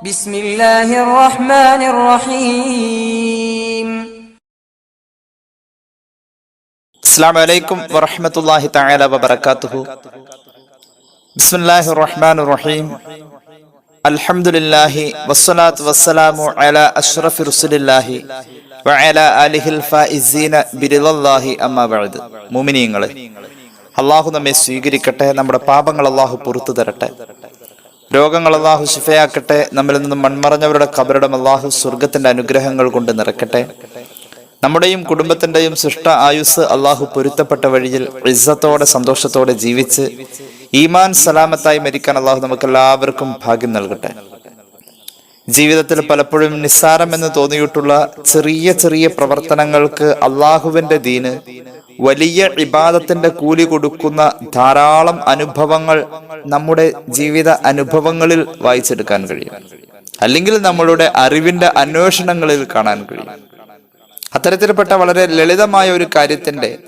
ബിസ്മില്ലാഹിർ റഹ്മാനിർ റഹീം അസ്സാം വലൈക്കും വറഹമത്തല്ലാഹി തആല വബറകാതുഹു. ബിസ്മില്ലാഹിർ റഹ്മാനിർ റഹീം അൽഹംദുലില്ലാഹി വസ്സലാത്തു വസ്സലാമു അലാ അഷ്റഫി റസൂലില്ലാഹി വഅല ആലിഹിൽ ഫായിസീന ബിരിദല്ലാഹി അമ്മാ ബഅദ്. മുഅ്മിനീങ്ങളെ അള്ളാഹു നമ്മെ സ്വീകരിക്കട്ടെ നമ്മുടെ പാപങ്ങൾ അള്ളാഹു പുറത്തു തരട്ടെ. രോഗങ്ങൾ അള്ളാഹു ശിഫയാക്കട്ടെ. നമ്മിൽ നിന്നും മൺമറഞ്ഞവരുടെ കബറിടം അള്ളാഹു സ്വർഗത്തിന്റെ അനുഗ്രഹങ്ങൾ കൊണ്ട് നിറക്കട്ടെ. നമ്മുടെയും കുടുംബത്തിന്റെയും സൃഷ്ട ആയുസ് അള്ളാഹു പൊരുത്തപ്പെട്ട വഴിയിൽ ഇസ്സത്തോടെ സന്തോഷത്തോടെ ജീവിച്ച് ഈമാൻ സലാമത്തായി മരിക്കാൻ അള്ളാഹു നമുക്ക് എല്ലാവർക്കും ഭാഗ്യം നൽകട്ടെ. ജീവിതത്തിൽ പലപ്പോഴും നിസ്സാരമെന്ന് തോന്നിയിട്ടുള്ള ചെറിയ ചെറിയ പ്രവർത്തനങ്ങൾക്ക് അള്ളാഹുവിന്റെ ദീന് വലിയ ഇബാദത്തിന്റെ കൂലി കൊടുക്കുന്ന ധാരാളം അനുഭവങ്ങൾ നമ്മുടെ ജീവിത അനുഭവങ്ങളിൽ വായിച്ചെടുക്കാൻ കഴിയും. അല്ലെങ്കിൽ നമ്മളുടെ അറിവിന്റെ അന്വേഷണങ്ങളിൽ കാണാൻ കഴിയും. അത്തരത്തിൽപ്പെട്ട വളരെ ലളിതമായ ഒരു കാര്യത്തിന്റെ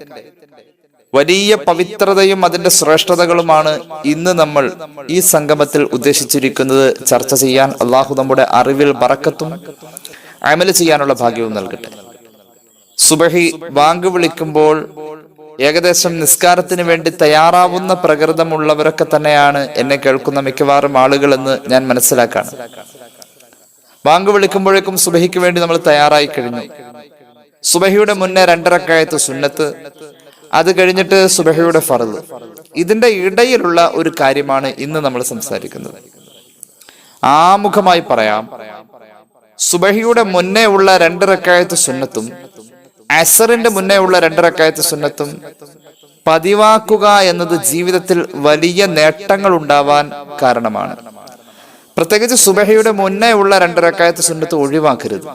വലിയ പവിത്രതയും അതിന്റെ ശ്രേഷ്ഠതകളുമാണ് ഇന്ന് നമ്മൾ ഈ സംഗമത്തിൽ ഉദ്ദേശിച്ചിരിക്കുന്നത്. ചർച്ച ചെയ്യാൻ അള്ളാഹു നമ്മുടെ അറിവിൽ പറക്കത്തും അമൽ ചെയ്യാനുള്ള ഭാഗ്യവും നൽകട്ടെ. സുബഹി ബാങ്ക് വിളിക്കുമ്പോൾ ഏകദേശം നിസ്കാരത്തിന് വേണ്ടി തയ്യാറാവുന്ന പ്രകൃതമുള്ളവരൊക്കെ തന്നെയാണ് എന്നെ കേൾക്കുന്ന മിക്കവാറും ആളുകളെന്ന് ഞാൻ മനസ്സിലാക്കാണ്. ബാങ്ക് വിളിക്കുമ്പോഴേക്കും സുബഹിക്ക് വേണ്ടി നമ്മൾ തയ്യാറായി കഴിഞ്ഞു. സുബഹിയുടെ മുന്നേ രണ്ടരക്കായത്ത് സുന്നത്ത് അത് കഴിഞ്ഞിട്ട് സുബഹയുടെ ഫറദ് ഇതിന്റെ ഇടയിലുള്ള ഒരു കാര്യമാണ് ഇന്ന് നമ്മൾ സംസാരിക്കുന്നത്. ആമുഖമായി പറയാം സുബഹിയുടെ മുന്നേ ഉള്ള രണ്ടരക്കായത്ത് സുന്നത്തും അസറിന്റെ മുന്നേ ഉള്ള രണ്ടരക്കായത്ത് സുന്നത്തും പതിവാക്കുക എന്നത് ജീവിതത്തിൽ വലിയ നേട്ടങ്ങൾ ഉണ്ടാവാൻ കാരണമാണ്. പ്രത്യേകിച്ച് സുബഹയുടെ മുന്നേ ഉള്ള രണ്ടരക്കായത്ത് സുന്നത്ത് ഒഴിവാക്കരുത്.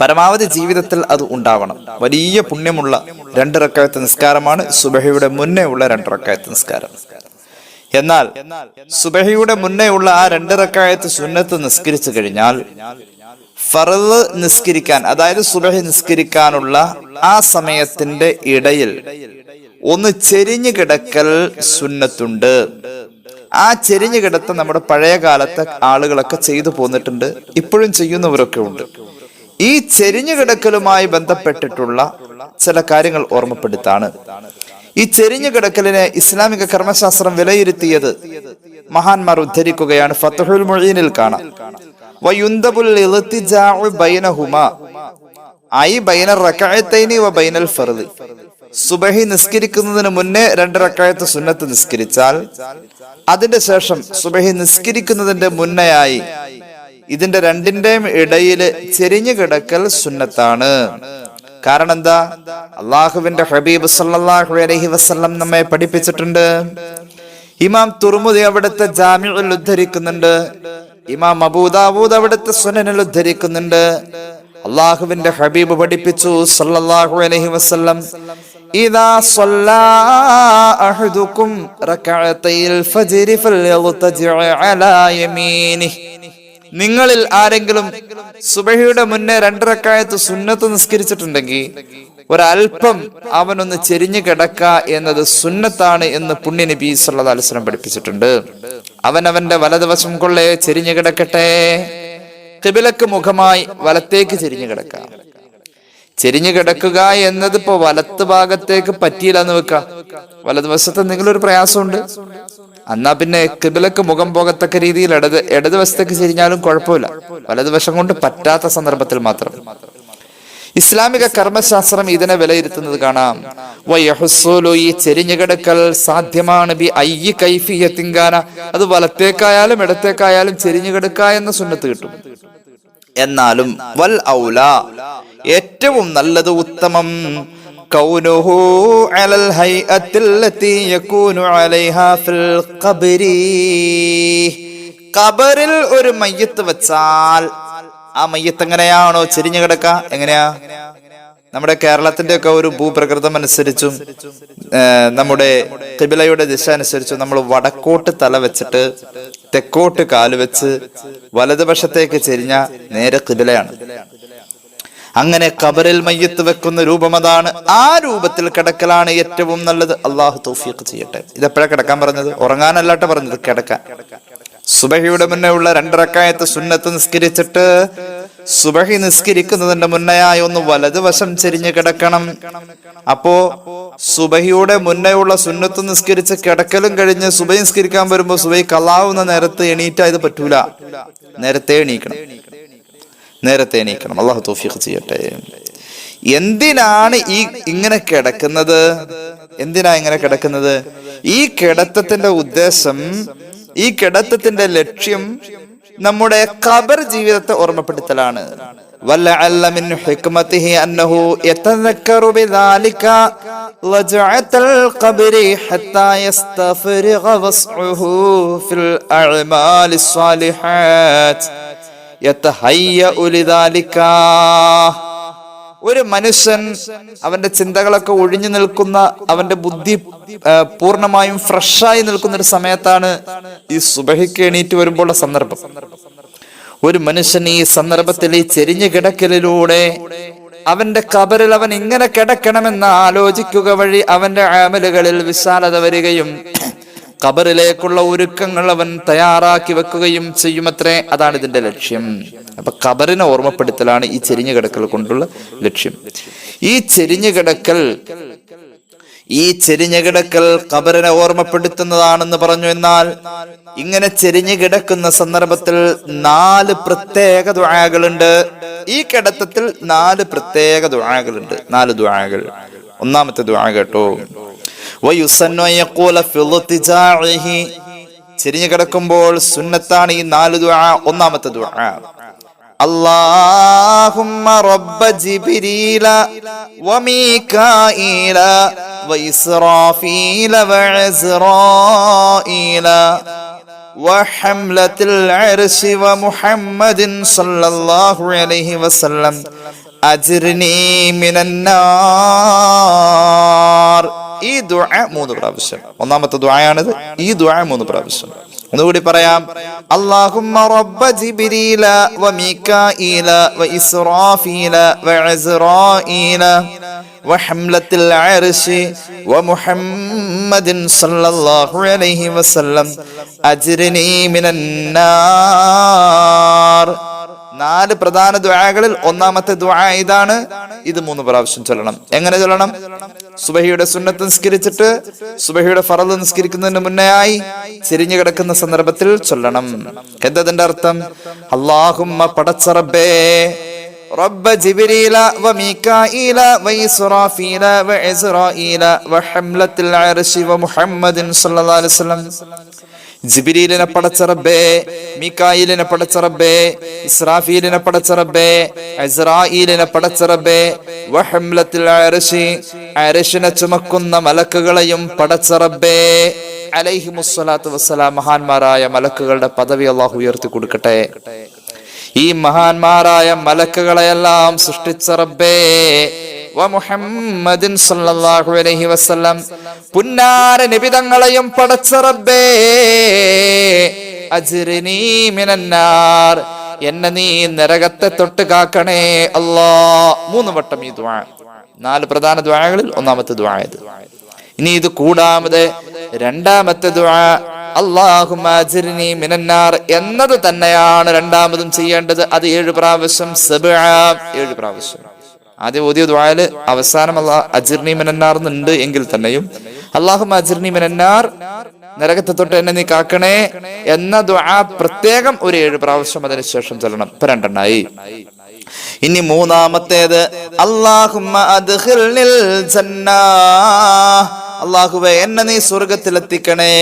പരമാവധി ജീവിതത്തിൽ അത് ഉണ്ടാവണം. വലിയ പുണ്യമുള്ള രണ്ടിറക്കായത്ത് നിസ്കാരമാണ് സുബഹയുടെ മുന്നേ ഉള്ള രണ്ടിറക്കായത്ത് നിസ്കാരം. എന്നാൽ സുബഹയുടെ മുന്നേ ഉള്ള ആ രണ്ടിറക്കായത്ത് സുന്നത്ത് നിസ്കരിച്ചു കഴിഞ്ഞാൽ ഫറദ് നിസ്കരിക്കാൻ അതായത് സുബഹി നിസ്കരിക്കാനുള്ള ആ സമയത്തിന്റെ ഇടയിൽ ഒന്ന് ചെരിഞ്ഞു കിടക്കൽ സുന്നത്തുണ്ട്. ആ ചെരിഞ്ഞു കിടത്ത നമ്മുടെ പഴയ കാലത്തെ ആളുകളൊക്കെ ചെയ്തു പോന്നിട്ടുണ്ട് ഇപ്പോഴും ചെയ്യുന്നവരൊക്കെ ഉണ്ട്. ഈ ചെരിഞ്ഞു കിടക്കലുമായി ബന്ധപ്പെട്ടിട്ടുള്ള ചില കാര്യങ്ങൾ ഓർമ്മപ്പെടുത്താണ്. ഈ ചെരിഞ്ഞു കിടക്കലിനെ ഇസ്ലാമിക കർമ്മശാസ്ത്രം വിലയിരുത്തിയത് മഹാന്മാർ ഉദ്ധരിക്കുകയാണ് ഫത്തഹുൽ മൊഴീനിൽ കാണാം. സുബഹി നിസ്കരിക്കുന്നതിന് മുന്നേ രണ്ട് റക്കായത്ത് സുന്നത്ത് നിസ്കരിച്ചാൽ അതിന്റെ ശേഷം സുബഹി നിസ്കരിക്കുന്നതിന്റെ മുന്നയായി ഇതിന്റെ രണ്ടിന്റെയും ഇടയിൽ ചെരിഞ്ഞു കിടക്കൽ സുന്നത്താണ്. കാരണം എന്താ അള്ളാഹുവിന്റെ ഹബീബ് സല്ലല്ലാഹു അലൈഹി വസല്ലം നമ്മെ പഠിപ്പിച്ചിട്ടുണ്ട്. ഇമാം തുർമുദി അവിടുത്തെ ജാമിഉൽ ഉദ്ധരിക്കുന്നുണ്ട്. ഇമാം അബൂദാബൂദ് അവിടുത്തെ സുനനിൽ ഉദ്ധരിക്കുന്നുണ്ട്. അള്ളാഹുവിന്റെ ഹബീബ് പഠിപ്പിച്ചു സല്ലല്ലാഹു അലൈഹി വസല്ലം. ഇദാ സല്ലാ അഹദുകും റകഅതൈൽ ഫജ്രി ഫൽയൽതജി അലാ യമീനിഹി. നിങ്ങളിൽ ആരെങ്കിലും സുബഹിയുടെ മുന്നേ രണ്ടരക്കായത്ത് സുന്നത്ത് നിസ്കരിച്ചിട്ടുണ്ടെങ്കിൽ ഒരല്പം അവനൊന്ന് ചെരിഞ്ഞു കിടക്ക എന്നത് സുന്നത്താണ് എന്ന് പുണ്യ നബി അലൈഹി വസല്ലം പഠിപ്പിച്ചിട്ടുണ്ട്. അവൻ അവന്റെ വലതുവശം കൊള്ളേ ചെരിഞ്ഞു കിടക്കട്ടെ. കിബിലക്ക് മുഖമായി വലത്തേക്ക് ചെരിഞ്ഞു കിടക്കാം. ചെരിഞ്ഞു കിടക്കുക എന്നത് ഇപ്പോ വലത്ത് ഭാഗത്തേക്ക് പറ്റിയില്ല എന്ന് വെക്കാം. വലതുവശത്ത് എന്തെങ്കിലും ഒരു പ്രയാസമുണ്ട്? എന്നാ പിന്നെ കിബിലക്ക് മുഖം പോകത്തക്ക രീതിയിൽ ഇടത് ഇടതുവശത്തേക്ക് ചെരിഞ്ഞാലും കുഴപ്പമില്ല. വലതുവശം കൊണ്ട് പറ്റാത്ത സന്ദർഭത്തിൽ മാത്രം. ഇസ്ലാമിക കർമ്മശാസ്ത്രം ഇതിനെ വിലയിരുത്തുന്നത് കാണാം. ഈ ചെരിഞ്ഞുകിടക്കൽ സാധ്യമാണ്. ബി അയ്യ കൈഫിയത്തിങ്കാന അത് വലത്തേക്കായാലും ഇടത്തേക്കായാലും ചെരിഞ്ഞുകിടക്ക എന്ന സുന്നത്ത് കിട്ടും. എന്നാലും വൽ ഔല ഏറ്റവും നല്ലത് ഉത്തമം. ഖബറിൽ ഒരു മയ്യത്ത് വെച്ചാൽ ആ മയ്യത്ത് എങ്ങനെയാണോ ചെരിഞ്ഞു കിടക്ക എങ്ങനെയാ? നമ്മുടെ കേരളത്തിന്റെ ഒക്കെ ഒരു ഭൂപ്രകൃതം അനുസരിച്ചും നമ്മുടെ കിബിലയുടെ ദിശ അനുസരിച്ചും നമ്മൾ വടക്കോട്ട് തല വെച്ചിട്ട് തെക്കോട്ട് കാൽ വെച്ച് വലതുവശത്തേക്ക് ചെരിഞ്ഞ നേരെ കിബിലയാണ് അങ്ങനെ കബറിൽ മയ്യത്ത് വെക്കുന്ന രൂപം അതാണ്. ആ രൂപത്തിൽ കിടക്കലാണ് ഏറ്റവും നല്ലത്. അള്ളാഹു തൗഫീഖ് ചെയ്യട്ടെ. ഇതെപ്പോഴാണ് കിടക്കാൻ പറഞ്ഞത്? ഉറങ്ങാനല്ലാട്ടെ പറഞ്ഞത്. കിടക്കാൻ. സുബഹിയുടെ മുന്നേ ഉള്ള രണ്ടറക്കായത്ത് സുന്നത്ത് നിസ്കരിച്ചിട്ട് സുബഹി നിസ്കരിക്കുന്നതിന്റെ മുന്നേയായി ഒന്ന് വലതുവശം ചെരിഞ്ഞ് കിടക്കണം. അപ്പോ സുബഹിയുടെ മുന്നേ ഉള്ള സുന്നത്ത് നിസ്കരിച്ച് കിടക്കലും കഴിഞ്ഞ് സുബഹി നിസ്കരിക്കാൻ വരുമ്പോ സുബൈ കലാവുന്ന നേരത്ത് എണീറ്റാ ഇത് പറ്റൂല. നേരത്തെ എണീക്കണം. നേരത്തെ എണീക്കണം. അള്ളാഹു തോഫിക്ക് ചെയ്യട്ടെ. എന്തിനാണ് ഈ ഇങ്ങനെ കിടക്കുന്നത്? എന്തിനാ ഇങ്ങനെ കിടക്കുന്നത്? ഈ കിടത്തത്തിന്റെ ഉദ്ദേശം ഈ കിടത്തത്തിന്റെ ലക്ഷ്യം നമ്മുടെ ഖബർ ജീവിതത്തെ ഓർമ്മപ്പെടുത്തലാണ് ولعل من حكمته أنه يتذكر بذلك رجعة القبر حتى يستفرغ وسعه في الأعمال الصالحات يتهيأ لذلك ഒരു മനുഷ്യൻ അവന്റെ ചിന്തകളൊക്കെ ഒഴിഞ്ഞു നിൽക്കുന്ന അവന്റെ ബുദ്ധി പൂർണമായും ഫ്രഷായി നിൽക്കുന്ന ഒരു സമയത്താണ് ഈ സുബഹിക്ക് എണീറ്റ് വരുമ്പോഴുള്ള സന്ദർഭം. ഒരു മനുഷ്യൻ ഈ സന്ദർഭത്തിൽ ഈ ചെരിഞ്ഞു കിടക്കലിലൂടെ അവന്റെ കബറിൽ അവൻ ഇങ്ങനെ കിടക്കണമെന്ന് ആലോചിക്കുക വഴി അവന്റെ ആമലുകളിൽ വിശാലത വരികയും ഖബറിലേക്കുള്ള ഒരുക്കങ്ങൾ അവൻ തയ്യാറാക്കി വെക്കുകയും ചെയ്യുമത്രേ അതാണ് ഇതിന്റെ ലക്ഷ്യം. അപ്പൊ ഖബറിനെ ഓർമ്മപ്പെടുത്തലാണ് ഈ ചെരിഞ്ഞു കിടക്കൽ കൊണ്ടുള്ള ലക്ഷ്യം. ഈ ചെരിഞ്ഞു കിടക്കൽ ഈ ചെരിഞ്ഞു കിടക്കൽ ഖബറിനെ ഓർമ്മപ്പെടുത്തുന്നതാണെന്ന് പറഞ്ഞു എന്നാൽ ഇങ്ങനെ ചെരിഞ്ഞു കിടക്കുന്ന സന്ദർഭത്തിൽ നാല് പ്രത്യേക ദുഴകളുണ്ട് ഈ കിടത്തത്തിൽ നാല് പ്രത്യേക ദുഴകളുണ്ട് നാല് ദുആകൾ. ഒന്നാമത്തെ ദുആ കേട്ടോ. വയുസന്നു അൻ യഖൂല ഫി ഇൽതിജാഇഹി. ചെരിഞ്ഞു കിടക്കുമ്പോൾ സുന്നത്താണ് ഈ നാല് ദുആ ഒന്നാമത്തെ ദുആ اللهم رب جبريل وميكائيل وإسرافيل وعزرائيل وحملة العرش ومحمد صلى الله عليه وسلم أجرني من النار ഈ ദുആ മൂന്ന് പ്രാവശ്യം. ഒന്നാമത്തെ ദുആയാണിത്. ഈ ദുആ മൂന്ന് പ്രാവശ്യം. ഒന്നുകൂടി പറയാം. അല്ലാഹുമ്മ റബ്ബ ജിബ്രീല വ മീകായില വ ഇസ്റാഫീല വ ഇസ്റാഈല വ ഹംലത്തിൽ അർശി വ മുഹമ്മദിൻ സല്ലല്ലാഹു അലൈഹി വസല്ലം അജ്രിനി മിനന്നാർ നാർ നാല് പ്രധാന ദുആകളിൽ ഒന്നാമത്തെ ദുആ ഇതാണ് ഇത് മൂന്ന് പ്രാവശ്യം ചൊല്ലണം എങ്ങനെ ചൊല്ലണം സുബഹിയുടെ സുന്നത്ത് നിസ്കരിച്ചിട്ട് സുബഹിയുടെ ഫറദ് നിസ്കരിക്കുന്നതിന് മുന്നേ ആയി ചെരിഞ്ഞു കിടക്കുന്ന സന്ദർഭത്തിൽ ചൊല്ലണം എന്തതിന്റെ അർത്ഥം അള്ളാഹുമ്മ പടച്ചറബേ رب جبريل وميكائيل وإسرافيل وعزرائيل وحملة العرش ومحمد صلى الله عليه وسلم ജിബിരിലിനെ പടച്ചറബേ മിക്കായിലിനെ പടച്ചറബേ ഇസ്രാഫീലിനെ പടച്ചറബേ അസ്രായിലിനെ പടച്ചറബേ വഹംലത്തിൽ അരശി അരശിനെ ചുമക്കുന്ന മലക്കുകളെയും പടച്ചറബേ അലൈഹി മുസ്സലാത്തു വസ്സലാം മഹാന്മാരായ മലക്കുകളുടെ പദവി അള്ളാഹു ഉയർത്തി കൊടുക്കട്ടെ. ഈ മഹാന്മാരായ മലക്കുകളെയെല്ലാം സൃഷ്ടിച്ച റബ്ബേ. അലൈഹി വസല്ലം. പുന്നാര നിബിതങ്ങളെയും പടച്ച റബ്ബേ അജ്രിനി മിനന്നാർ. എന്നെ നീ നരകത്തെ തൊട്ട് കാക്കണേ അല്ലാ. മൂന്ന് വട്ടം ഈ ദുആ. നാല് പ്രധാന ദുആകളിൽ ഒന്നാമത്തെ ദുആ ഇത്. ഇനി ഇത് കൂടാമത് രണ്ടാമത്തെ ദുആ അല്ലാഹുമ്മ അജ്രിനി മിനന്നാർ എന്നത് തന്നെയാണ് രണ്ടാമതും ചെയ്യേണ്ടത്. അത് ഏഴ് പ്രാവശ്യം സബ ഏഴ് പ്രാവശ്യം. ആദ്യം ഓതിയ ദുആൽ അവസാനം അല്ലാ അജിർണി മിനന്നാർ എന്നുണ്ട് എങ്കിൽ തന്നെയും അല്ലാഹുമ്മ അജിർണി മിനന്നാർ നരകത്തെ തൊട്ട് എന്നെ നീ കാക്കണേ എന്ന ദുആ പ്രത്യേകം ഒരു ഏഴ് പ്രാവശ്യം അതിനുശേഷം ചൊല്ലണം. ഇപ്പൊ രണ്ടെണ്ണായി. ഇനി മൂന്നാമത്തേത് അല്ലാഹുമ്മ അദ്ഖിൽനിൽ ജന്നാ. അള്ളാഹുവെ എന്നെ നീ സ്വർഗത്തിലെത്തിക്കണേ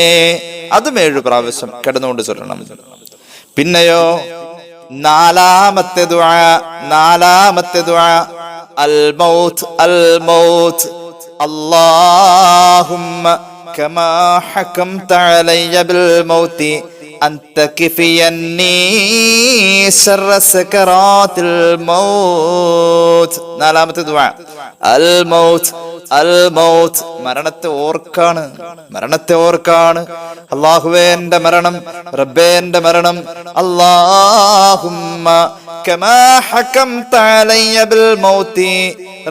അതും ഏഴ് പ്രാവശ്യം കിടന്നുകൊണ്ട് ചൊല്ലണം. പിന്നെയോ നാലാമത്തെ ദുആ നാലാമത്തെ ദുആ. അൽ മൗത്ത് അൽ മൗത്ത് അല്ലാഹുമ്മ കമാ ഹകംത അലയ്യ ബിൽ മൗത്തി أن تكفيني شر سكرات الموت നാലാമത്തെ ദുആ അൽ മൗത്ത് അൽ മൗത്ത് മരണത്തെ ഓർക്കാണ് മരണത്തെ ഓർക്കാണ് അള്ളാഹുവേ എന്റെ മരണം റബ്ബേ എന്റെ മരണം അല്ലാഹുമ്മ കമാ ഹകംത അലയ്യ ബിൽ മൗത്തി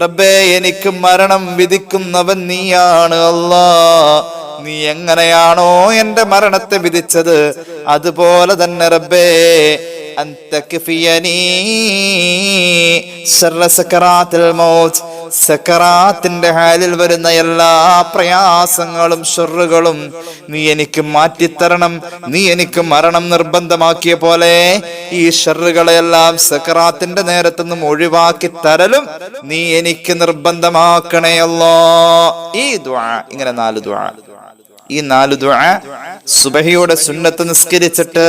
റബ്ബേ എനിക്ക് മരണം വിധിക്കുന്നവൻ നീയാണ് അല്ലാ നീ എങ്ങനെയാണോ എന്റെ മരണത്തെ വിധിച്ചത് അതുപോലെ തന്നെ റബ്ബേ സക്കറാത്തിന്റെ ഹാലിൽ വരുന്ന എല്ലാ പ്രയാസങ്ങളും ഷെറുകളും നീ എനിക്ക് മാറ്റിത്തരണം നീ എനിക്ക് മരണം നിർബന്ധമാക്കിയ പോലെ ഈ ഷെറുകളെല്ലാം സക്കറാത്തിന്റെ നേരത്തുനിന്നും ഒഴിവാക്കി തരലും നീ എനിക്ക് നിർബന്ധമാക്കണേ അല്ലോ ഈ ദ്വാ ഇങ്ങനെ നാല് ദ്വാ ഈ നാല് ദുആ സുബഹിയുടെ സുന്നത്ത് നിസ്കരിച്ചിട്ട്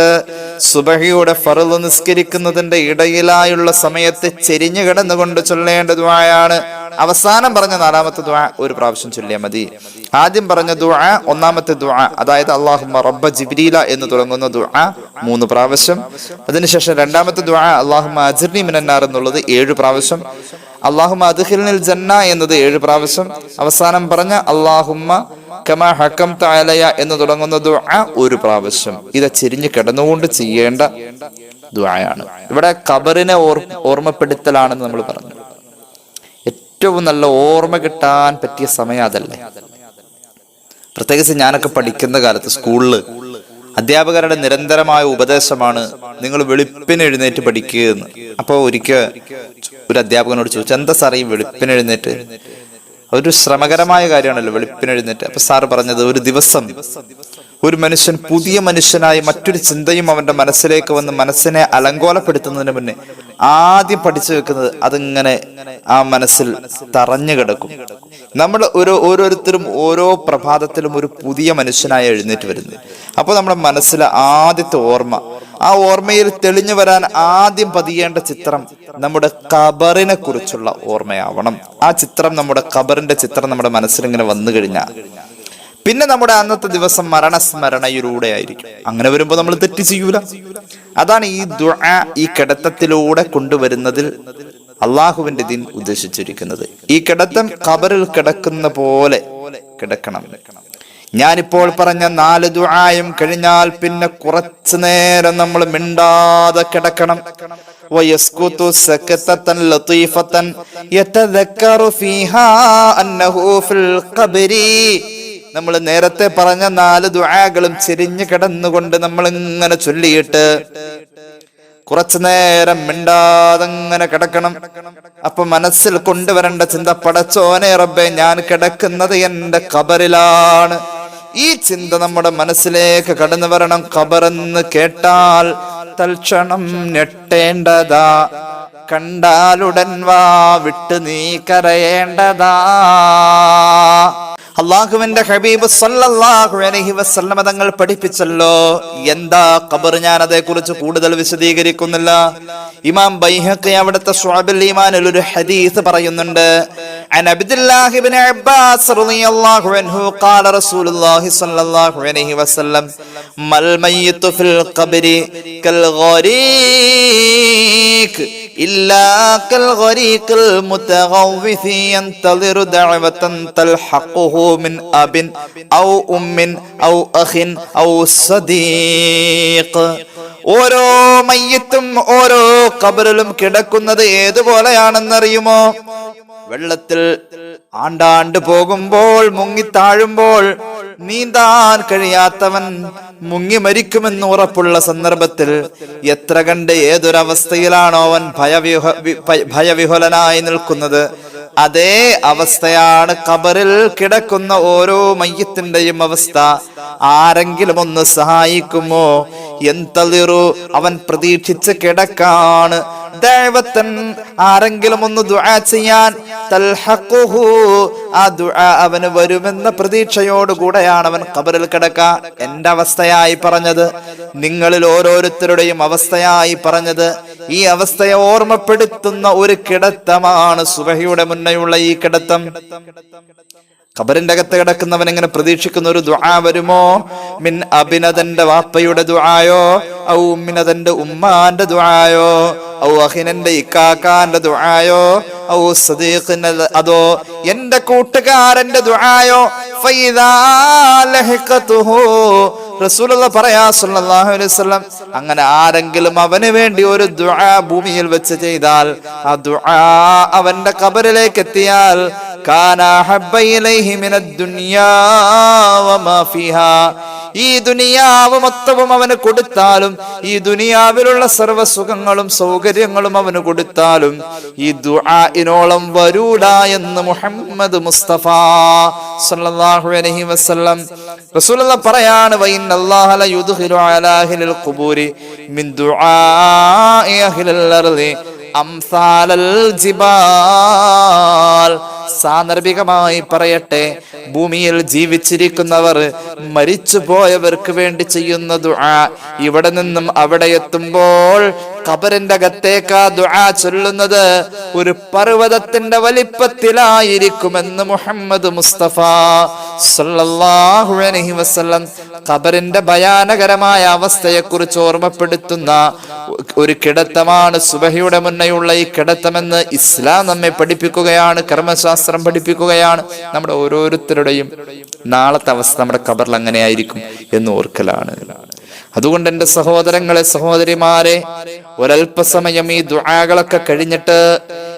സുബഹിയുടെ ഫറൽ നിസ്കരിക്കുന്നതിന്റെ ഇടയിലായുള്ള സമയത്ത് ചെരിഞ്ഞു കിടന്നുകൊണ്ട് ചൊല്ലേണ്ട ദുആയാണ്. അവസാനം പറഞ്ഞ നാലാമത്തെ ദുആ ഒരു പ്രാവശ്യം ചൊല്ലിയാൽ മതി. ആദ്യം പറഞ്ഞ ദുആ ഒന്നാമത്തെ ദുആ അതായത് അള്ളാഹുമ്മ റബ്ബ ജിബ്രീല എന്ന് തുടങ്ങുന്ന ദുആ മൂന്ന് പ്രാവശ്യം. അതിനുശേഷം രണ്ടാമത്തെ ദുആ അള്ളാഹുമ്മ അജിർണി മിനന്നാർ എന്നുള്ളത് ഏഴ് പ്രാവശ്യം. അള്ളാഹുമ്മ അദ്ഖിൽനിൽ ജന്ന എന്നത് ഏഴ് പ്രാവശ്യം. അവസാനം പറഞ്ഞ അള്ളാഹുമ്മ കമാ എന്ന് തുടങ്ങുന്ന ദുആ ഒരു പ്രാവശ്യം. ഇത് ചിരിഞ്ഞു കിടന്നുകൊണ്ട് ചെയ്യേണ്ട ദുആയാണ്. ഇവിടെ ഖബറിനെ ഓർ ഓർമ്മപ്പെടുത്തലാണെന്ന് നമ്മൾ പറഞ്ഞു. ഏറ്റവും നല്ല ഓർമ്മ കിട്ടാൻ പറ്റിയ സമയം അതല്ലേ? പ്രത്യേകിച്ച് ഞാനൊക്കെ പഠിക്കുന്ന കാലത്ത് സ്കൂളിൽ അധ്യാപകരുടെ നിരന്തരമായ ഉപദേശമാണ് നിങ്ങൾ വെളുപ്പിന് എഴുന്നേറ്റ് പഠിക്കുക എന്ന്. അപ്പോൾ ഒരിക്കൽ ഒരു അധ്യാപകനോട് ചോദിച്ചു എന്താ സാർ ഈ വെളുപ്പിന് എഴുന്നേറ്റ്? ഒരു ശ്രമകരമായ കാര്യമാണല്ലോ വെളുപ്പിന് എഴുന്നേറ്റ് അപ്പൊ സാർ പറഞ്ഞത് ഒരു ദിവസം ഒരു മനുഷ്യൻ പുതിയ മനുഷ്യനായി മറ്റൊരു ചിന്തയും അവന്റെ മനസ്സിലേക്ക് വന്ന് മനസ്സിനെ അലങ്കോലപ്പെടുത്തുന്നതിന് മുന്നേ ആദ്യം പഠിച്ചു വെക്കുന്നത് അതിങ്ങനെ ആ മനസ്സിൽ തറഞ്ഞു കിടക്കും. നമ്മൾ ഓരോ ഓരോരുത്തരും ഓരോ പ്രഭാതത്തിലും ഒരു പുതിയ മനുഷ്യനായി എഴുന്നേറ്റ് വരുന്നത്. അപ്പോൾ നമ്മുടെ മനസ്സിലെ ആദ്യത്തെ ഓർമ്മ ആ ഓർമ്മയിൽ തെളിഞ്ഞു വരാൻ ആദ്യം പതിയേണ്ട ചിത്രം നമ്മുടെ കബറിനെ കുറിച്ചുള്ള ഓർമ്മയാവണം. ആ ചിത്രം നമ്മുടെ കബറിന്റെ ചിത്രം നമ്മുടെ മനസ്സിൽ ഇങ്ങനെ വന്നു കഴിഞ്ഞാൽ പിന്നെ നമ്മുടെ അന്നത്തെ ദിവസം മരണസ്മരണയിലൂടെ ആയിരിക്കും അങ്ങനെ വരുമ്പോൾ നമ്മൾ തെറ്റ് ചെയ്യൂല. അതാണ് ഈ ദുആ ഈ കിടത്തത്തിലൂടെ കൊണ്ടുവരുന്നതിൽ അള്ളാഹുവിന്റെ ദിൻ ഉദ്ദേശിച്ചിരിക്കുന്നത്. ഈ കിടത്തം കബറിൽ കിടക്കുന്ന പോലെ കിടക്കണം. ഞാനിപ്പോൾ പറഞ്ഞ നാല് ദുആയും കഴിഞ്ഞാൽ പിന്നെ കുറച്ചു നേരം നമ്മൾ മിണ്ടാതെ കിടക്കണം ويسكت سكتة لطيفة يتذكر فيها أنه في القبر നമ്മൾ നേരത്തെ പറഞ്ഞ നാല് ദുആകളും ചെരിഞ്ഞു കിടന്നുകൊണ്ട് നമ്മൾ ഇങ്ങനെ ചൊല്ലിയിട്ട് കുറച്ചു നേരം മിണ്ടാതങ്ങനെ കിടക്കണം അപ്പൊ മനസ്സിൽ കൊണ്ടുവരേണ്ട ചിന്ത പടച്ചോനെ റബ്ബെ ഞാൻ കിടക്കുന്നത് എന്റെ കബറിലാണ് ഈ ചിന്ത നമ്മുടെ മനസ്സിലേക്ക് കടന്നു വരണം. ഖബറെന്ന് കേട്ടാൽ തൽക്ഷണം ഞെട്ടേണ്ടതാ. കണ്ടാലുടൻ വാ വിട്ട് നീ കരയേണ്ടതാ. അള്ളാഹുവിന്റെ ഹബീബ് സല്ലല്ലാഹു അലൈഹി വസല്ലമ തങ്ങൾ പഠിപ്പിച്ചല്ലോ എന്താ ഖബർ ഞാൻ അതേക്കുറിച്ച് കൂടുതൽ വിശദീകരിക്കുന്നില്ല ഇമാം ബൈഹഖി അവിടുത്തെ ഷുഅബുൽ ഈമാനിൽ ഒരു ഹദീസ് പറയുന്നുണ്ട് عن عبد الله بن عباس رضي الله عنه قال رسول الله صلى الله عليه وسلم ما الميت في القبر كالغريق إلا كالغريق المتغوث ينتظر دعوة تلحقه من أب أو أم أو أخ أو صديق ഓരോ മയ്യത്തും ഓരോ കബറിലും കിടക്കുന്നത് ഏതുപോലെയാണെന്നറിയുമോ വെള്ളത്തിൽ ആണ്ടാണ്ട് പോകുമ്പോൾ മുങ്ങി താഴുമ്പോൾ നീന്താൻ കഴിയാത്തവൻ മുങ്ങി മരിക്കുമെന്ന് ഉറപ്പുള്ള സന്ദർഭത്തിൽ എത്ര കണ്ട് ഏതൊരവസ്ഥയിലാണോ അവൻ ഭയവിഹ ഭയവിഹുലനായി നിൽക്കുന്നത്? അതേ അവസ്ഥയാണ് കബറിൽ കിടക്കുന്ന ഓരോ മയ്യത്തിന്റെയും അവസ്ഥ. ആരെങ്കിലും ഒന്ന് സഹായിക്കുമോ? എന്തളിറു അവൻ പ്രതീക്ഷിച്ച് കിടക്കാണ്. ദൈവത്തൻ ആരെങ്കിലും ഒന്ന് ദുആ ചെയ്യാൻ തൽഹഖുഹു ആ ദുആ അവന് വരുമെന്ന പ്രതീക്ഷയോടുകൂടെയാണ് അവൻ ഖബറിൽ കിടക്ക എന്റെ അവസ്ഥയായി പറഞ്ഞത്. നിങ്ങളിൽ ഓരോരുത്തരുടെയും അവസ്ഥയായി പറഞ്ഞത്. ഈ അവസ്ഥയെ ഓർമ്മപ്പെടുത്തുന്ന ഒരു കിടത്തമാണ് സുബഹിയുടെ മുന്നയുള്ള ഈ കിടത്തം. ഖബറിന്റെ അകത്ത് കിടക്കുന്നവൻ എങ്ങനെ പ്രതീക്ഷിക്കുന്ന ഒരു ദുആ വരുമോ? മിൻ അഭിനതന്റെ വാപ്പയുടെ ദുആയോ? ഔ മിനതന്റെ ഉമ്മാന്റെ ദുആയോ? ഔ അഹിനന്റെ ഇക്കാക്കാന്റെ ദുആയോ? ഔ സദീഖിന്റെ അതോ എന്റെ കൂട്ടുകാരന്റെ ദുആയോ? ഫൈദാ റസൂലുള്ള പറയാ സല്ലല്ലാഹു അലൈഹി വസല്ലം അങ്ങനെ ആരെങ്കിലും അവന് വേണ്ടി ഒരു ദുആ ഭൂമിയിൽ വെച്ച് ചെയ്താൽ ആ ദുആ അവന്റെ ഖബറിലേക്ക് എത്തിയാൽ ഈ ദുനിയാവ് മൊത്തവും അവന് കൊടുത്താലും ഈ ദുനിയാവിലുള്ള സർവ സുഖങ്ങളും സൗകര്യങ്ങളും അവന് കൊടുത്താലും ഈ ദുആഇനോളം വരൂല എന്ന് മുഹമ്മദ് മുസ്തഫ സല്ലല്ലാഹു അലൈഹി വസല്ലം റസൂലുള്ള പറയാണ് വൈന്നല്ലാഹ ലയുദ്ഖിലു അലാ അഹ്ലിൽ ഖുബൂരി മിൻ ദുആഇ അഹ്ലിൽ അർളി അംസാലൽ ജിബാൽ. സാന്ദർഭികമായി പറയട്ടെ ഭൂമിയിൽ ജീവിച്ചിരിക്കുന്നവർ മരിച്ചു പോയവർക്ക് വേണ്ടി ചെയ്യുന്ന ദുആ ഇവിടെ നിന്നും അവിടെ എത്തുമ്പോൾ ഖബറിന്റെ അകത്തേക്ക് ദുആ ചൊല്ലുന്നത് ഒരു പർവതത്തിന്റെ വലിപ്പത്തിലായിരിക്കുമെന്ന് മുഹമ്മദ് മുസ്തഫ സല്ലല്ലാഹു അലൈഹി വസല്ലം ഖബറിന്റെ ഭയാനകരമായ അവസ്ഥയെക്കുറിച്ച് ഓർമ്മപ്പെടുത്തുന്ന ഒരു കിടത്തമാണ്. സുബഹിയുടെ മുന്നെയുള്ള ഈ കിടത്തമെന്ന് ഇസ്ലാം നമ്മെ പഠിപ്പിക്കുകയാണ് കർമ്മശാസ്ത്രം പഠിപ്പിക്കുകയാണ്. നമ്മുടെ ഓരോരുത്തരുടെയും നാളത്തെ അവസ്ഥ നമ്മുടെ ഖബറിൽ അങ്ങനെയായിരിക്കും എന്ന് ഓർക്കലാണ്. അതുകൊണ്ട് എന്റെ സഹോദരങ്ങളെ സഹോദരിമാരെ ഒരല്പസമയം ഈ ദുആകളൊക്കെ കഴിഞ്ഞിട്ട്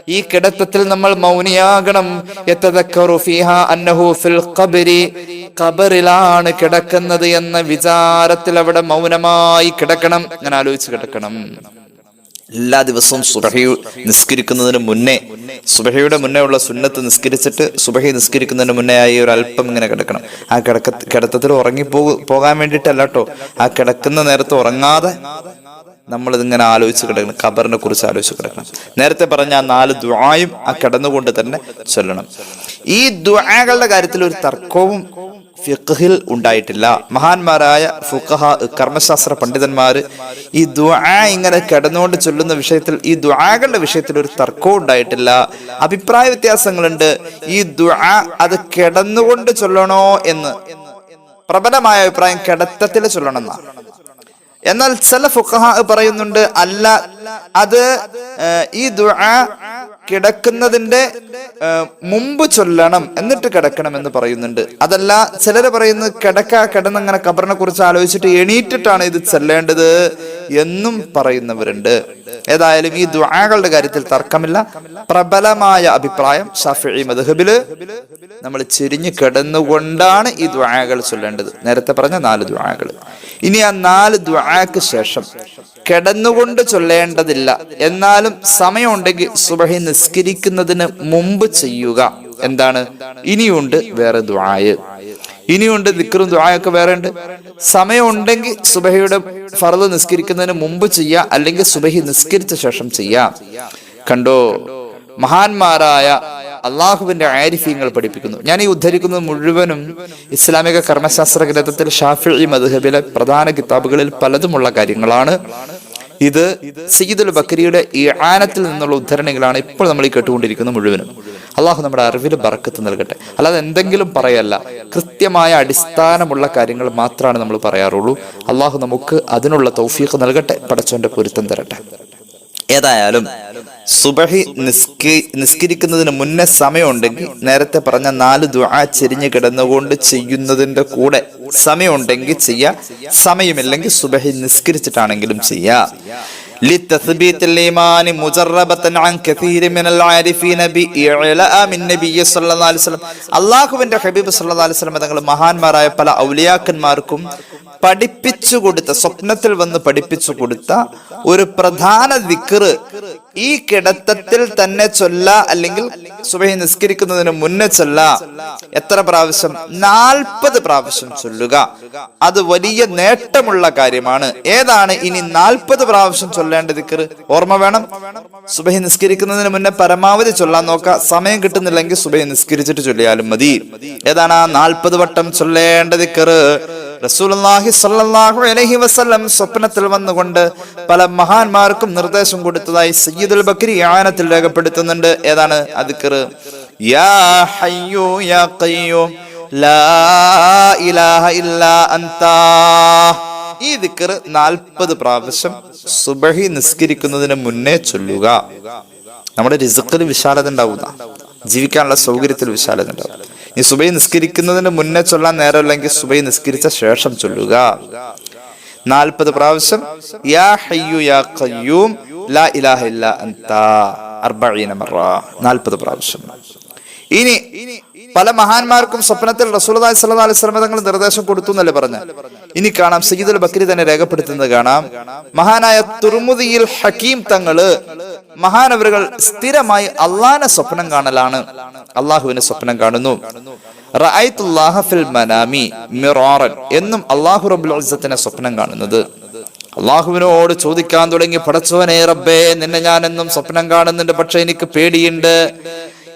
ഈ കിടത്തത്തിൽ നമ്മൾ മൗനിയാകണം. അന്നഹു ഫിൽ ഖബറിലാണ് കിടക്കുന്നത് എന്ന വിചാരത്തിൽ അവിടെ മൗനമായി കിടക്കണം. ഞാൻ ആലോചിച്ച് കിടക്കണം. എല്ലാ ദിവസവും സുബഹി നിസ്കരിക്കുന്നതിന് മുന്നേ സുബഹയുടെ മുന്നേ ഉള്ള സുന്നത്ത് നിസ്കരിച്ചിട്ട് സുബഹി നിസ്കരിക്കുന്നതിന് മുന്നേ ആയി ഒരു അല്പം ഇങ്ങനെ കിടക്കണം. ആ കിടക്ക കിടത്തത്തിൽ ഉറങ്ങി പോകാൻ വേണ്ടിയിട്ടല്ല കേട്ടോ ആ കിടക്കുന്ന നേരത്ത് ഉറങ്ങാതെ നമ്മളിതിങ്ങനെ ആലോചിച്ച് കിടക്കണം ഖബറിനെ കുറിച്ച് ആലോചിച്ച് കിടക്കണം. നേരത്തെ പറഞ്ഞ ആ നാല് ദുആയും ആ കിടന്നുകൊണ്ട് തന്നെ ചൊല്ലണം. ഈ ദുആകളുടെ കാര്യത്തിൽ ഒരു തർക്കവും ഫിഖ്ഹിൽ ഉണ്ടായിട്ടില്ല. മഹാന്മാരായ ഫുഖഹ കർമ്മശാസ്ത്ര പണ്ഡിതന്മാർ ഈ ദുആ ഇങ്ങനെ കിടന്നുകൊണ്ട് ചൊല്ലുന്ന വിഷയത്തിൽ ഈ ദുആകളുടെ വിഷയത്തിൽ ഒരു തർക്കവും ഉണ്ടായിട്ടില്ല. അഭിപ്രായ വ്യത്യാസങ്ങളുണ്ട്. ഈ ദുആ അത് കിടന്നുകൊണ്ട് ചൊല്ലണോ എന്ന്. പ്രബലമായ അഭിപ്രായം കിടത്തത്തിൽ ചൊല്ലണമെന്നാണ് എന്നാൽ ചില ഫുഖഹ പറയുന്നുണ്ട് അല്ല അത് ഈ ദുആ കിടക്കുന്നതിന്റെ മുമ്പ് ചൊല്ലണം എന്നിട്ട് കിടക്കണം എന്ന് പറയുന്നുണ്ട്. അതല്ല ചിലർ പറയുന്നത് കിടക്ക കിടന്നങ്ങനെ ഖബറിനെ കുറിച്ച് ആലോചിച്ചിട്ട് എണീറ്റിട്ടാണ് ഇത് ചെല്ലേണ്ടത് എന്നും പറയുന്നവരുണ്ട്. ഏതായാലും ഈ ദുആകളുടെ കാര്യത്തിൽ തർക്കമില്ല. പ്രബലമായ അഭിപ്രായം ഷഫി മധുഹബിൽ നമ്മൾ ചിരിഞ്ഞു കിടന്നുകൊണ്ടാണ് ഈ ദുആകൾ ചൊല്ലേണ്ടത്. നേരത്തെ പറഞ്ഞ നാല് ദുആകൾ. ഇനി ആ നാല് ദുആക്ക് ശേഷം കിടന്നുകൊണ്ട് ചൊല്ലേണ്ടതില്ല. എന്നാലും സമയമുണ്ടെങ്കിൽ സുബഹി നിസ്കരിക്കുന്നതിന് മുമ്പ് ചെയ്യുക. എന്താണ്? ഇനിയുണ്ട് വേറെ ദ്വായ ഇനിയുണ്ട് ദിക്റും ദ്വായൊക്കെ വേറെ ഉണ്ട് സമയമുണ്ടെങ്കിൽ സുബഹയുടെ ഫറദ് നിസ്കരിക്കുന്നതിന് മുമ്പ് ചെയ്യുക അല്ലെങ്കിൽ സുബഹി നിസ്കരിച്ച ശേഷം ചെയ്യാം കണ്ടോ? മഹാന്മാരായ അള്ളാഹുവിന്റെ ആരിഫ്യങ്ങൾ പഠിപ്പിക്കുന്നു. ഞാൻ ഈ ഉദ്ധരിക്കുന്നത് മുഴുവനും ഇസ്ലാമിക കർമ്മശാസ്ത്ര ഗ്രന്ഥത്തിൽ ഷാഫി മധുഹബിലെ പ്രധാന കിതാബുകളിൽ പലതുമുള്ള കാര്യങ്ങളാണ്. ഇത് സയ്യിദുൽ ബക്കരിയുടെ ഈ ആനത്തിൽ നിന്നുള്ള ഉദ്ധരണികളാണ് ഇപ്പോൾ നമ്മൾ ഈ കേട്ടുകൊണ്ടിരിക്കുന്നത് മുഴുവനും. അള്ളാഹു നമ്മുടെ അറിവിൽ ബറക്കത്ത് നൽകട്ടെ. അല്ലാതെ എന്തെങ്കിലും പറയല്ല. കൃത്യമായ അടിസ്ഥാനമുള്ള കാര്യങ്ങൾ മാത്രമാണ് നമ്മൾ പറയാറുള്ളൂ. അള്ളാഹു നമുക്ക് അതിനുള്ള തൗഫീഖ് നൽകട്ടെ. പടച്ചോന്റെ പൊരുത്തം തരട്ടെ. ഏതായാലും സുബഹി നിസ്കി നിസ്കരിക്കുന്നതിന് മുന്നേ സമയമുണ്ടെങ്കിൽ നേരത്തെ പറഞ്ഞ നാല് ദുആ ചെരിഞ്ഞ് കിടന്നുകൊണ്ട് ചെയ്യുന്നതിന്റെ കൂടെ സമയമുണ്ടെങ്കിൽ ചെയ്യാ സമയമില്ലെങ്കിൽ സുബഹി നിസ്കരിച്ചിട്ടാണെങ്കിലും ചെയ്യാ لتثبيت الإيمان مجربة عن كثير من العارفين بإعلاء من النبي صلى الله عليه وسلم അള്ളാഹുവിന്റെ ഹബീബ് സല്ലല്ലാഹു അലൈഹി വസല്ലം തങ്ങൾ മഹാന്മാരായ പല ഔലിയാക്കന്മാർക്കും പഠിപ്പിച്ചു കൊടുത്ത സ്വപ്നത്തിൽ വന്ന് പഠിപ്പിച്ചു കൊടുത്ത ഒരു പ്രധാന ദിക്റ് ഈ കിടത്തത്തിൽ തന്നെ ചൊല്ല അല്ലെങ്കിൽ സുബഹി നിസ്കരിക്കുന്നതിന് മുന്നേ ചൊല്ല. എത്ര പ്രാവശ്യം? നാൽപ്പത് പ്രാവശ്യം ചൊല്ലുക. അത് വലിയ നേട്ടമുള്ള കാര്യമാണ്. ഏതാണ് ഇനി നാൽപ്പത് പ്രാവശ്യം ചൊല്ലേണ്ട ദിക്റ്? ഓർമ്മ വേണം? സുബഹി നിസ്കരിക്കുന്നതിന് മുന്നേ പരമാവധി ചൊല്ലാൻ നോക്കുക സമയം കിട്ടുന്നില്ലെങ്കിൽ സുബഹി നിസ്കരിച്ചിട്ട് ചൊല്ലിയാലും മതി. ഏതാണ് ആ നാൽപ്പത് വട്ടം ചൊല്ലേണ്ട ദിക്റ്? റസൂലുള്ളാഹി സ്വല്ലല്ലാഹു അലൈഹി വസല്ലം സ്വപ്നത്തിൽ വന്നുകൊണ്ട് പല മഹാന്മാർക്കും നിർദ്ദേശം കൊടുത്തതായി സയ്യിദുൽ ബക്രി ആനത്തിൽ രേഖപ്പെടുത്തുന്നുണ്ട്. ഏതാണ്? അദ്ക്കർ യാ ഹയ്യു യാ അൻതാ. ഈ ദിക്കർ നാൽപ്പത് പ്രാവശ്യം സുബഹി നിസ്കരിക്കുന്നതിന് മുന്നേ ചൊല്ലുക. നമ്മുടെ റിസക്കിൽ വിശാലത ഉണ്ടാവുന്ന ജീവിക്കാനുള്ള സൗകര്യത്തിൽ വിശാലത ഉണ്ടാവും ഈ സുബൈ നിസ്കരിക്കുന്നതിന് മുന്നേ ചൊല്ലാൻ നേരമില്ലെങ്കിൽ സുബൈ നിസ്കരിച്ച ശേഷം ചൊല്ലുക. നാൽപ്പത് പ്രാവശ്യം യാ ഹയ്യു യാ ഖയ്യൂം ലാ ഇലാഹ ഇല്ല നാൽപ്പത് പ്രാവശ്യം. ഇനി പല മഹാന്മാർക്കും സ്വപ്നത്തിൽ റസൂലി സ്വലാ അലൈഹി സ്വലമ തങ്ങൾ നിർദ്ദേശം കൊടുത്തു എന്നല്ലേ പറഞ്ഞു. ഇനി കാണാം സയ്യിദുൽ ബക്രി തന്നെ രേഖപ്പെടുത്തുന്നത് കാണാം. മഹാനായ തുർമുദിയിൽ ഹക്കീം തങ്ങൾ മഹാനവരുകൾ സ്ഥിരമായി അള്ളാനെ സ്വപ്നം കാണലാണ്. അള്ളാഹുവിനെ സ്വപ്നം കാണുന്നു. മനാമി മിറോറൻ എന്നും അള്ളാഹു ഇസ്സത്തിനെ സ്വപ്നം കാണുന്നത്. അള്ളാഹുവിനോട് ചോദിക്കാൻ തുടങ്ങി പടച്ചവനെ റബ്ബേ നിന്നെ ഞാൻ എന്നും സ്വപ്നം കാണുന്നുണ്ട് പക്ഷെ എനിക്ക് പേടിയുണ്ട്.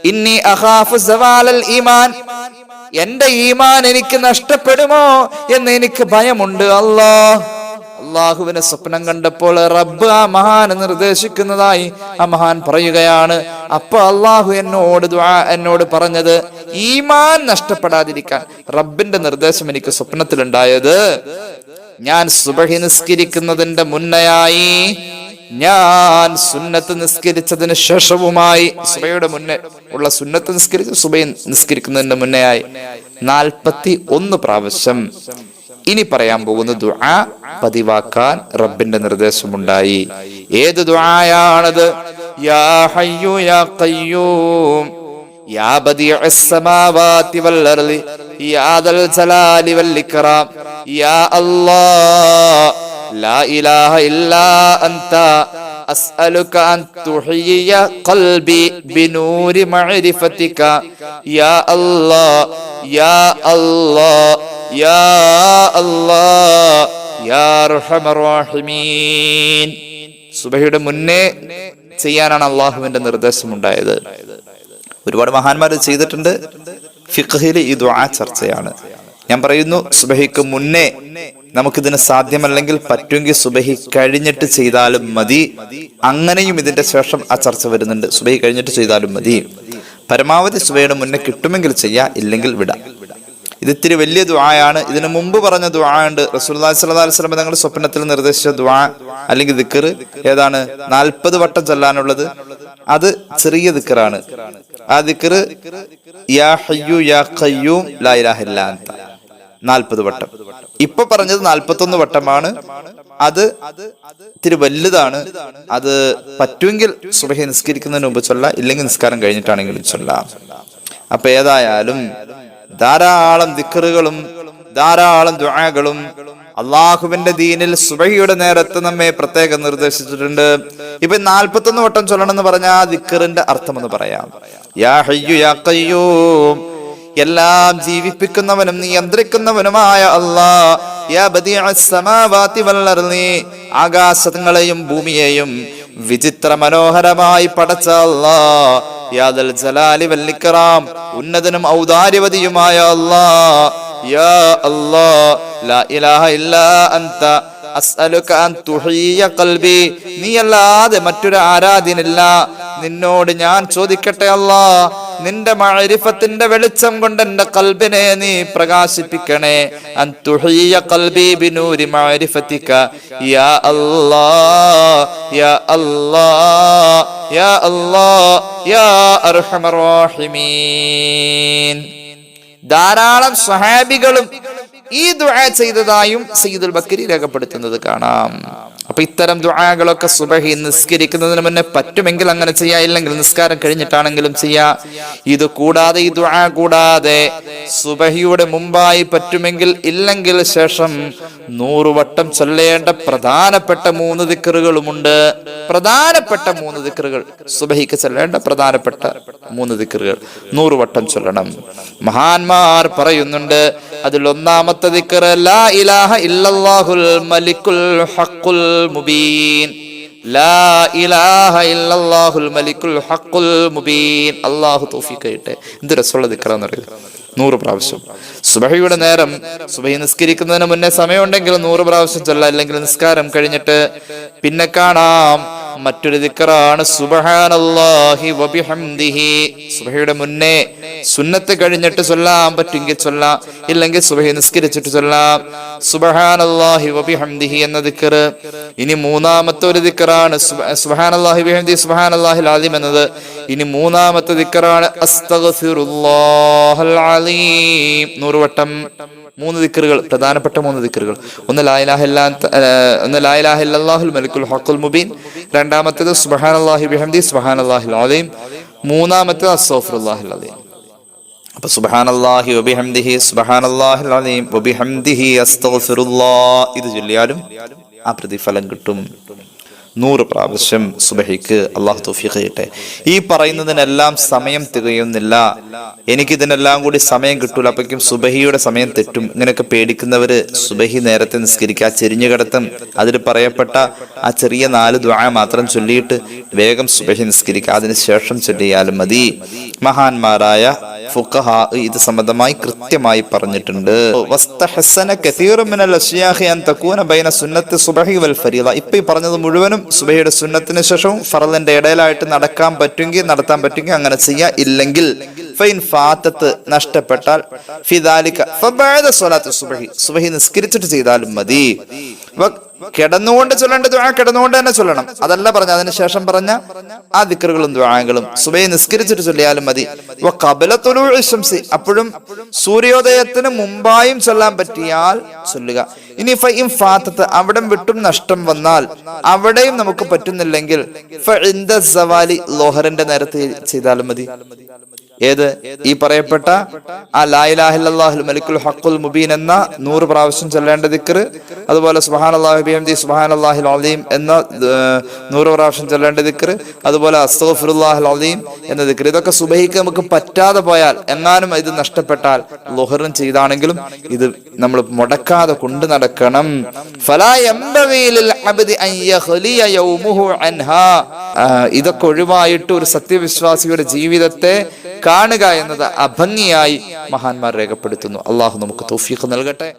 ഇന്നി അഖാഫു സവാലൽ ഈമാൻ. എന്റെ ഈമാൻ എനിക്ക് നഷ്ടപ്പെടുമോ എന്ന് എനിക്ക് ഭയമുണ്ട് അല്ലാ അള്ളാഹുവിനെ സ്വപ്നം കണ്ടപ്പോൾ റബ്ബ് ആ മഹാൻ നിർദ്ദേശിക്കുന്നതായി ആ മഹാൻ പറയുകയാണ്. അപ്പൊ അള്ളാഹു എന്നോട് എന്നോട് പറഞ്ഞത് ഈമാൻ നഷ്ടപ്പെടാതിരിക്കാൻ റബ്ബിന്റെ നിർദ്ദേശം എനിക്ക് സ്വപ്നത്തിലുണ്ടായത്. ഞാൻ സുബഹി നിസ്കരിക്കുന്നതിന്റെ മുന്നയായി ഞാൻ സുന്നത്ത് നിസ്കരിച്ചതിന് ശേഷവുമായി സുബയുടെ മുന്നേ ഉള്ള സുന്നത്ത് നിസ്കരിച്ച് സുബൈ നിസ്കരിക്കുന്നതിന്റെ മുന്നേയായി. നാൽപ്പത്തി ഒന്ന് പ്രാവശ്യം ഇനി പറയാൻ പോകുന്ന ദുആ പതിവാക്കാൻ റബ്ബിന്റെ നിർദ്ദേശമുണ്ടായി. ഏത് ദുആയാണത്? യാ ഹയ്യു യാ ഖയ്യൂം. യാ ബദിഅസ് സമാവാതി വൽ അർളി യാ ദൽ ജലാലി വൽ ഇക്റാം യാ അല്ലാഹ്. ലാ ഇലാഹ ഇല്ലാ അൻത أسألك أن تحيي قلبي بنور معرفتك يا الله يا الله يا الله يا أرحم الراحمين സുബഹിയുടെ മുന്നേ ചെയ്യാനാണ് അള്ളാഹുവിന്റെ നിർദ്ദേശമുണ്ടായത് ഒരുപാട് മഹാന്മാർ ചെയ്തിട്ടുണ്ട് ഫിഖഹിൽ ഈ ദുആ ചർച്ചയാണ് ഞാൻ പറയുന്നു സുബഹിക്ക് മുന്നേ നമുക്കിതിന് സാധ്യമല്ലെങ്കിൽ പറ്റുമെങ്കിൽ സുബഹി കഴിഞ്ഞിട്ട് ചെയ്താലും മതി. അങ്ങനെയും ഇതിന്റെ ശേഷം ആ ചർച്ച വരുന്നുണ്ട്. സുബഹി കഴിഞ്ഞിട്ട് ചെയ്താലും മതി. പരമാവധി സുബഹയുടെ മുന്നേ കിട്ടുമെങ്കിൽ ചെയ്യാം ഇല്ലെങ്കിൽ വിടാം. ഇത് ഇത്തിരി വലിയ ദുആയാണ്. ഇതിനു മുമ്പ് പറഞ്ഞ ദുആ ഉണ്ട് വസല്ലം തങ്ങൾ സ്വപ്നത്തിൽ നിർദ്ദേശിച്ച ദുആ അല്ലെങ്കിൽ ദിക്കർ ഏതാണ്? നാൽപ്പത് വട്ടം ചൊല്ലാനുള്ളത്. അത് ചെറിയ ദിക്കറാണ് ആ ദിക്കർ യാ ഹയ്യു യാ ഖയ്യൂം ലാ ഇലാഹ ഇല്ലാ അൻത. നാൽപ്പത് വട്ടം. ഇപ്പൊ പറഞ്ഞത് നാൽപ്പത്തൊന്ന് വട്ടമാണ്. അത് ഇത്തിരി വലുതാണ്. അത് പറ്റുമെങ്കിൽ സുബഹി നിസ്കരിക്കുന്നതിന് മുമ്പ് ചൊല്ലാം ഇല്ലെങ്കിൽ നിസ്കാരം കഴിഞ്ഞിട്ടാണെങ്കിലും ചൊല്ലാം. അപ്പൊ ഏതായാലും ധാരാളം ദിക്കറുകളും ധാരാളം ദുആകളും അള്ളാഹുവിന്റെ ദീനിൽ സുബഹിയുടെ നേരത്ത് നമ്മെ പ്രത്യേകം നിർദ്ദേശിച്ചിട്ടുണ്ട്. ഇപ്പൊ നാൽപ്പത്തൊന്ന് വട്ടം ചൊല്ലണം എന്ന് പറഞ്ഞാൽ ദിക്കറിന്റെ അർത്ഥം എന്ന് പറയാം. യാ ഹയ്യു യാ എല്ലാം ജീവിപ്പിക്കുന്നവനും നിയന്ത്രിക്കുന്നവനുമായ അർളി ആകാശങ്ങളെയും ഭൂമിയെയും വിചിത്ര മനോഹരമായി പടച്ച അല്ലാ യാദൽ ജലാലി വൽ ഇക്റാം ഉന്നതനും ഔദാര്യവതിയുമായ അല്ലാ യാ അല്ലാ ലാ ഇലാഹ ഇല്ലാ അൻത ഖൽബി. നീ മറ്റൊരു ആരാധ്യനില്ല നിന്നോട് ഞാൻ ചോദിക്കട്ടെ അല്ലാ. നിന്റെ മഴരിഫത്തിന്റെ വെളിച്ചം കൊണ്ട് എന്റെ കൽബിനെ നീ പ്രകാശിപ്പിക്കണേ. അൻ കൽബി ബിനൂരി മഴരിഫത്തിക്ക യാ അല്ലാ യാ അല്ലാ യാ അല്ലാ യാ അർഹമർ ധാരാളം സ്വഹാബികളും ഈ ദുആ ചെയ്തതായും സയ്യിദുൽ ബക്കരി രേഖപ്പെടുത്തുന്നത് കാണാം. അപ്പൊ ഇത്തരം ദുആകളൊക്കെ സുബഹി നിസ്കരിക്കുന്നതിന് മുന്നേ പറ്റുമെങ്കിൽ അങ്ങനെ ചെയ്യാ ഇല്ലെങ്കിൽ നിസ്കാരം കഴിഞ്ഞിട്ടാണെങ്കിലും ചെയ്യാ. ഇത് കൂടാതെ ഈ ദുആ കൂടാതെ സുബഹിയുടെ മുമ്പായി പറ്റുമെങ്കിൽ ഇല്ലെങ്കിൽ ശേഷം നൂറു വട്ടം ചൊല്ലേണ്ട പ്രധാനപ്പെട്ട മൂന്ന് ദിക്കറുകളുമുണ്ട് പ്രധാനപ്പെട്ട മൂന്ന് ദിക്കറുകൾ സുബഹിക്ക് ചൊല്ലേണ്ട പ്രധാനപ്പെട്ട മൂന്ന് ദിക്കറുകൾ നൂറു വട്ടം ചൊല്ലണം. മഹാന്മാർ പറയുന്നുണ്ട് അതിൽ ഒന്നാമത്തെ ദിക്കർ ലാ ഇലാഹ ഇല്ലല്ലാഹുൽ മലിക്കുൽ ഹഖുൽ മുബീൻ. ലാ ഇലാഹ ഇല്ലല്ലാഹുൽ മലിക്കുൽ ഹഖുൽ മുബീൻ. അല്ലാഹു തൗഫീഖ് ചെയ്യട്ടെ എന്ത് രസമുള്ള ദിക്കറാന്ന് പറയുന്നത് നൂറ് പ്രാവശ്യം. സുബഹിയുടെ നേരം സുബഹി നിസ്കരിക്കുന്നതിന് മുന്നേ സമയമുണ്ടെങ്കിൽ നൂറ് പ്രാവശ്യം ചൊല്ലാം. അല്ലെങ്കിൽ നിസ്കാരം കഴിഞ്ഞിട്ട് പിന്നെ കാണാം. മറ്റൊരു ദിക്കറാണ് സുബഹാനല്ലാഹി വബിഹംദിഹി. സുബഹിയുടെ മുന്നേ സുന്നത്ത് കഴിഞ്ഞിട്ട് ചൊല്ലാൻ പറ്റുമെങ്കിൽ ചൊല്ലാം ഇല്ലെങ്കിൽ സുബഹി നിസ്കരിച്ചിട്ട് ചൊല്ലാം. സുബഹാനല്ലാഹി വബിഹംദിഹി എന്ന ദിക്കർ. ഇനി മൂന്നാമത്തെ ഒരു ദിക്കറാണ് സുബഹാനല്ലാഹി ബിഹംദി സുബഹാനല്ലാഹി ലാലിം എന്നത്. ഇനി മൂന്നാമത്തെ ദിക്കറാണ് അസ്തഗ്ഫിറുല്ലാഹൽ അലീം. നൂറ് വട്ടം മൂന്ന് ദിക്കറുകൾ പ്രധാനപ്പെട്ട മൂന്ന് ദിക്കറുകൾ. ഒന്ന് ലായിലാഹില്ലാ ഒന്ന് ലായിലാഹില്ലാഹുൽ മലിക്കുൽ ഹഖുൽ മുബീൻ. രണ്ടാമത്തേത് സുബ്ഹാനല്ലാഹി ബിഹംദി സുബ്ഹാനല്ലാഹിൽ അലീം മൂന്നാമത്തേത് അസ്തഗ്ഫിറുല്ലാഹിൽ അലീം അപ്പൊ സുബഹാനല്ലാഹി വബിഹംദിഹി സുബഹാനല്ലാഹിൽ അലീം വബിഹംദിഹി അസ്തോഫിറുല്ലാ ഇത് ചൊല്ലിയാലും ആ പ്രതിഫലം കിട്ടും. നൂറ് പ്രാവശ്യം സുബഹിക്ക് അള്ളാഹു തൗഫീഖ് ചെയ്യട്ടെ. ഈ പറയുന്നതിനെല്ലാം സമയം തികയുന്നില്ല. എനിക്കിതിനെല്ലാം കൂടി സമയം കിട്ടൂല. അപ്പോഴേക്കും സുബഹിയുടെ സമയം തെറ്റും. ഇങ്ങനെയൊക്കെ പേടിക്കുന്നവര് സുബഹി നേരത്തെ നിസ്കരിക്കുക. ചെരിഞ്ഞു കിടത്തും അതിൽ പറയപ്പെട്ട ആ ചെറിയ നാല് ദ്വായ മാത്രം ചൊല്ലിയിട്ട് വേഗം സുബഹി നിസ്കരിക്കുക. അതിനുശേഷം ചൊല്ലിയാലും മതി. മഹാന്മാരായ ഫുഖഹ ഇത് സംബന്ധമായി കൃത്യമായി പറഞ്ഞിട്ടുണ്ട്. ഇപ്പൊ ഈ പറഞ്ഞത് മുഴുവനും സുബഹിയുടെ സുന്നത്തിന് ശേഷവും ഫറലിന്റെ ഇടയിലായിട്ട് നടക്കാൻ പറ്റുമെങ്കിൽ നടത്താൻ പറ്റുമെങ്കിൽ അങ്ങനെ ചെയ്യാം. ഇല്ലെങ്കിൽ ഫൈൻ ഫാത്തത്ത് നഷ്ടപ്പെട്ടാൽ ഫിദാലിക ഫബഅദ സുബഹി. സുബ്ഹി നിസ്കരിച്ചിട്ട് ചെയ്താലും മതി. കിടന്നുകൊണ്ട് ചൊല്ലേണ്ട ദുആ കിടന്നുകൊണ്ട് തന്നെ ചൊല്ലണം. അതല്ല പറഞ്ഞ അതിനുശേഷം പറഞ്ഞ ആ ദിക്കറുകളും ദുആകളും സുബൈ നിസ്കരിച്ചിട്ട് ചൊല്ലിയാലും മതി. വ ഖബല തുലൂഇ ശംസി. അപ്പോഴും സൂര്യോദയത്തിന് മുമ്പായും ചൊല്ലാൻ പറ്റിയാൽ ചൊല്ലുക. ഇനി ഫൈം ഫാത്തത്ത് അവിടം വിട്ടും നഷ്ടം വന്നാൽ അവിടെയും നമുക്ക് പറ്റുന്നില്ലെങ്കിൽ ലോഹറിന്റെ നേരത്തെ ചെയ്താലും മതി. ഏത്? ഈ പറയപ്പെട്ട ആ ലായിലാഹില്ലാഹുൽ മലിക്കുൽ ഹക്കുൽ മുബീൻ എന്ന നൂറ് പ്രാവശ്യം ചൊല്ലേണ്ട ദിക്കർ അതുപോലെ സുഹാൻ സുബ്ഹാനല്ലാഹി ബിഹംദി സുബ്ഹാനല്ലാഹിൽ അലീം എന്ന നൂറ് പ്രാവശ്യം ചൊല്ലേണ്ട ദിക്കർ അതുപോലെ അസ്തഗ്ഫിറുല്ലാഹിൽ അലീം എന്ന ദിക്കർ ഇതൊക്കെ സുബഹിക്ക് നമുക്ക് പറ്റാതെ പോയാൽ എങ്ങാനും ഇത് നഷ്ടപ്പെട്ടാൽ ലുഹറും ചെയ്താണെങ്കിലും ഇത് നമ്മൾ മുടക്കാതെ കൊണ്ടു നടക്കണം. ഇതൊക്കെ ഒഴിവായിട്ട് ഒരു സത്യവിശ്വാസിയുടെ ജീവിതത്തെ കാണുക എന്നത് അഭംഗിയായി മഹാന്മാർ രേഖപ്പെടുത്തുന്നു. അള്ളാഹു നമുക്ക് തൗഫീഖ് നൽകട്ടെ.